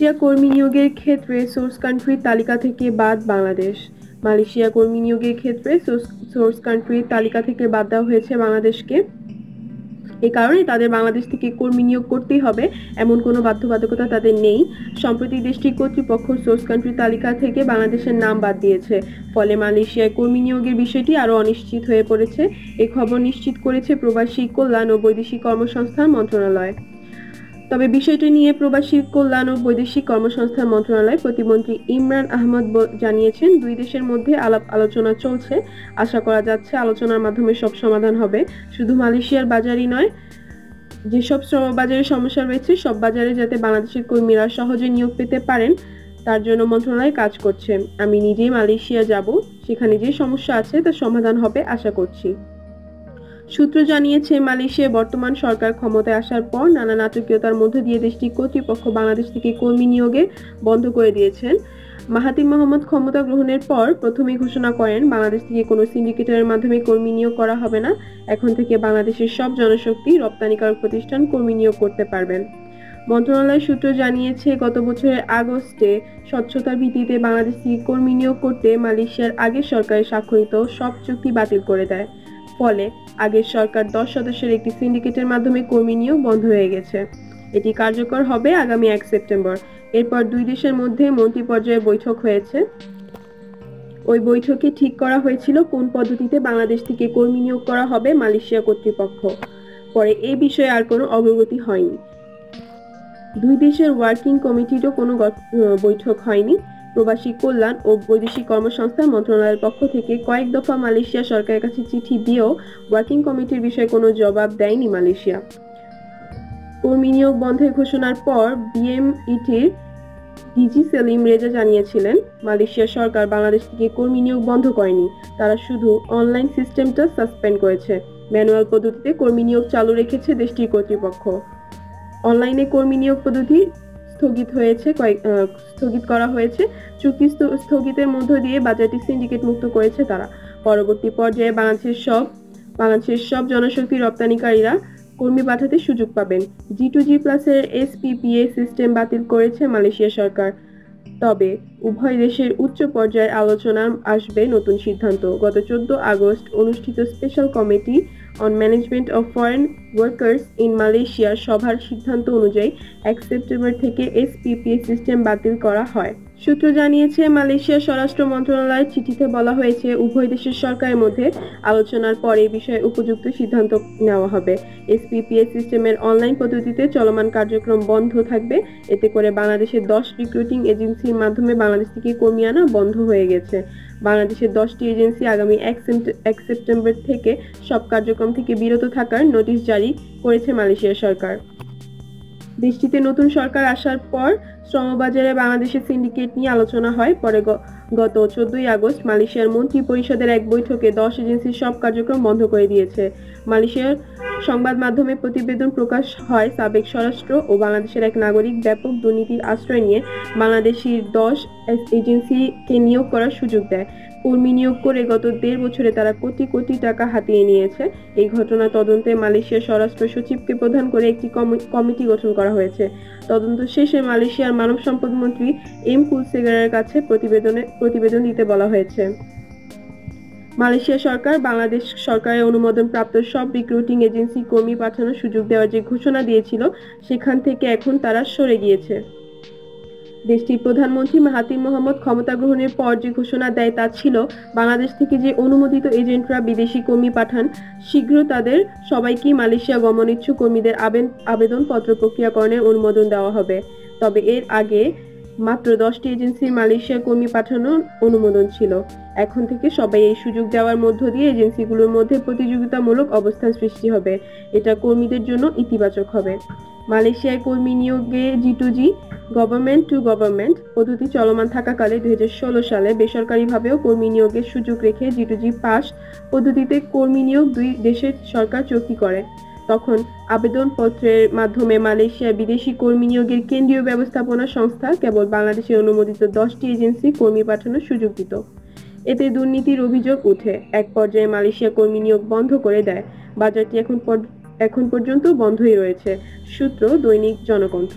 Malaysia কর্মী নিয়োগের ক্ষেত্রে সোর্স কান্ট্রির তালিকা থেকে বাদ বাংলাদেশ। মালয়েশিয়া কর্মী নিয়োগের ক্ষেত্রে সোর্স কান্ট্রির তালিকা থেকে বাদ দেওয়া হয়েছে বাংলাদেশকে। এ কারণে তাদের বাংলাদেশ থেকে কর্মী নিয়োগ করতেই হবে, এমন কোনো বাধ্যবাধকতা তাদের নেই। সম্প্রতি দেশটির কর্তৃপক্ষ সোর্স কান্ট্রি তালিকা থেকে বাংলাদেশের নাম বাদ দিয়েছে। ফলে মালয়েশিয়ায় কর্মী নিয়োগের বিষয়টি আরও অনিশ্চিত হয়ে পড়েছে। এ খবর নিশ্চিত করেছে প্রবাসী কল্যাণ ও বৈদেশিক কর্মসংস্থান মন্ত্রণালয়। তবে বিষয়টি নিয়ে প্রবাসী কল্যাণ ও বৈদেশিক কর্মসংস্থান মন্ত্রণালয় প্রতিমন্ত্রী ইমরান আহমদ জানিয়েছেন, দুই দেশের মধ্যে আলাপ আলোচনা চলছে। আশা করা যাচ্ছে আলোচনার মাধ্যমে সব সমাধান হবে। শুধু মালয়েশিয়ার বাজারই নয়, যেসব বাজারে সমস্যা রয়েছে, সব বাজারে যাতে বাংলাদেশের কর্মীরা সহজে নিয়োগ পেতে পারেন, তার জন্য মন্ত্রণালয় কাজ করছে। আমি নিজেই মালয়েশিয়া যাব। সেখানে যে সমস্যা আছে, তার সমাধান হবে, আশা করছি। সূত্র জানিয়েছে, মালয়েশিয়ায় বর্তমান সরকার ক্ষমতায় আসার পর নানা নাটকীয়তার মধ্য দিয়ে দেশটির কর্তৃপক্ষ বাংলাদেশ থেকে কর্মী নিয়োগে বন্ধ করে দিয়েছেন। মাহাতির মোহাম্মদ ক্ষমতা গ্রহণের পর প্রথমেই ঘোষণা করেন, বাংলাদেশ থেকে কোনো সিন্ডিকেটের মাধ্যমে কর্মী নিয়োগ করা হবে না। এখন থেকে বাংলাদেশের সব জনশক্তি রপ্তানিকারক প্রতিষ্ঠান কর্মী নিয়োগ করতে পারবেন। মন্ত্রণালয় সূত্র জানিয়েছে, গত বছরের আগস্টে স্বচ্ছতার ভিত্তিতে বাংলাদেশ থেকে কর্মী নিয়োগ করতে মালয়েশিয়ার আগের সরকারের স্বাক্ষরিত সব চুক্তি বাতিল করে দেয়। ফলে আগের সরকার দশ সদস্যের একটি সিন্ডিকেটের মাধ্যমে কর্মী নিয়োগ বন্ধ হয়ে গেছে। এটি কার্যকর হবে আগামী এক সেপ্টেম্বর। এরপর দুই দেশের মধ্যে মন্ত্রী পর্যায়ে বৈঠক হয়েছে। ওই বৈঠকে ঠিক করা হয়েছিল কোন পদ্ধতিতে বাংলাদেশ থেকে কর্মী নিয়োগ করা হবে মালয়েশিয়া কর্তৃপক্ষ। পরে এই বিষয়ে আর কোনো অগ্রগতি হয়নি। দুই দেশের ওয়ার্কিং কমিটিরও কোনো বৈঠক হয়নি। প্রবাসী কল্যাণ ও বৈদেশিক কর্মসংস্থান মন্ত্রণালয়ের পক্ষ থেকে কয়েক দফা মালয়েশিয়া সরকারের কাছে চিঠি দিয়েও ওয়ার্কিং কমিটির বিষয়ে কোনো জবাব দেয়নি মালয়েশিয়া। কর্মী নিয়োগ বন্ধের ঘোষণার পর বিএমইটির ডিজি সেলিম রেজা জানিয়েছিলেন, মালয়েশিয়া সরকার বাংলাদেশ থেকে কর্মী নিয়োগ বন্ধ করেনি, তারা শুধু অনলাইন সিস্টেমটা সাসপেন্ড করেছে। ম্যানুয়াল পদ্ধতিতে কর্মী নিয়োগ চালু রেখেছে দেশটির কর্তৃপক্ষ। অনলাইনে কর্মী নিয়োগ পদ্ধতি স্থগিত হয়েছে, কয়েক স্থগিত করা হয়েছে। চুক্তি স্থগিতের মধ্য দিয়ে বাজারটি সিন্ডিকেট মুক্ত করেছে তারা। পরবর্তী পর্যায়ে বাংলাদেশের সব বাংলাদেশের সব জনশক্তি রপ্তানিকারীরা কর্মী পাঠাতে সুযোগ পাবেন। জি টু জি প্লাসের এসপিপিএ সিস্টেম বাতিল করেছে মালয়েশিয়া সরকার। তবে উভয় দেশের উচ্চ পর্যায়ের আলোচনা আসবে নতুন সিদ্ধান্ত। গত চোদ্দ আগস্ট অনুষ্ঠিত special committee on management of foreign workers in Malaysia সভার সিদ্ধান্ত অনুযায়ী এক সেপ্টেম্বর থেকে এসপিপিএ সিস্টেম বাতিল করা হয়। সূত্র জানিয়েছে মালয়েশিয়ার স্বরাষ্ট্র মন্ত্রণালয়ের চিঠিতে বলা হয়েছে, উভয় দেশের সরকারের মধ্যে আলোচনার পরে বিষয়ে উপযুক্ত সিদ্ধান্ত নেওয়া হবে। এসপিপিএ সিস্টেমের অনলাইন পদ্ধতিতে চলমান কার্যক্রম বন্ধ থাকবে। এতে করে বাংলাদেশের দশ রিক্রুটিং এজেন্সির মাধ্যমে বাংলাদেশ থেকে কমিয়ে আনা বন্ধ হয়ে গেছে। বাংলাদেশের দশটি এজেন্সি আগামী এক সেপ্টেম্বর থেকে সব কার্যক্রম থেকে বিরত থাকার নোটিশ জারি করেছে মালয়েশিয়া সরকার। দেশটিতে নতুন সরকার আসার পর শ্রমবাজারে বাংলাদেশের সিন্ডিকেট নিয়ে আলোচনা হয়। পরে গত চোদ্দই আগস্ট মালয়েশিয়ার মন্ত্রী পরিষদের এক বৈঠকে দশ এজেন্সির সব কার্যক্রম বন্ধ করে দিয়েছে। মালয়েশিয়ার সংবাদ মাধ্যমে প্রতিবেদন প্রকাশ হয়, সাবেক স্বরাষ্ট্র ও বাংলাদেশের এক নাগরিক ব্যাপক দুর্নীতির আশ্রয় নিয়ে বাংলাদেশির দশ এজেন্সিকে নিয়োগ করার সুযোগ দেয়। কর্মী নিয়োগ করে গত দেড় বছরে তারা কোটি কোটি টাকা হাতিয়ে নিয়েছে। এই ঘটনা তদন্তে মালয়েশিয়ার স্বরাষ্ট্র সচিবকে প্রধান করে একটি কমিটি গঠন করা হয়েছে। তদন্ত শেষে মালয়েশিয়ার মানব সম্পদ মন্ত্রী এম কুলসেগারের কাছে প্রতিবেদনে প্রতিবেদন দিতে বলা হয়েছে। মালয়েশিয়া সরকার, বাংলাদেশ সরকারের অনুমোদন প্রাপ্ত সব রিক্রুটিং এজেন্সি কর্মী পাঠানোর সুযোগ দেওয়ার যে ঘোষণা দিয়েছিল, সেখান থেকে এখন তারা সরে গিয়েছে। দেশটির প্রধানমন্ত্রী মাহাতির মোহাম্মদ ক্ষমতা গ্রহণের পর যে ঘোষণা দেয় তা ছিল, বাংলাদেশ থেকে যে অনুমোদিত এজেন্টরা বিদেশি কর্মী পাঠান, শীঘ্র তাদের সবাইকেই মালয়েশিয়া গমন ইচ্ছুক কর্মীদের আবেদনপত্র প্রক্রিয়াকরণের অনুমোদন দেওয়া হবে। তবে এর আগে মাত্র দশটি এজেন্সির মালয়েশিয়া কর্মী পাঠানোর অনুমোদন ছিল। এখন থেকে সবাই এই সুযোগ দেওয়ার মধ্য দিয়ে এজেন্সিগুলোর মধ্যে প্রতিযোগিতামূলক অবস্থান সৃষ্টি হবে। এটা কর্মীদের জন্য ইতিবাচক হবে। মালয়েশিয়ায় কর্মী নিয়োগে G to G government to government পদ্ধতি চলমান থাকাকালে দুই হাজার ষোলো সালে বেসরকারিভাবেও কর্মী নিয়োগের সুযোগ রেখে জি টু জি পাস পদ্ধতিতে কর্মী নিয়োগ দুই দেশের সরকার চুক্তি করে। তখন আবেদনপত্রের মাধ্যমে মালয়েশিয়া বিদেশি কর্মী নিয়োগের কেন্দ্রীয় ব্যবস্থাপনা সংস্থা কেবল বাংলাদেশে অনুমোদিত দশটি এজেন্সি কর্মী পাঠানোর সুযোগ দিত। এতে দুর্নীতির অভিযোগ উঠে। এক পর্যায়ে মালয়েশিয়া কর্মী নিয়োগ বন্ধ করে দেয়। বাজারটি এখন এখন পর্যন্ত বন্ধই রয়েছে। সূত্র দৈনিক জনকণ্ঠ।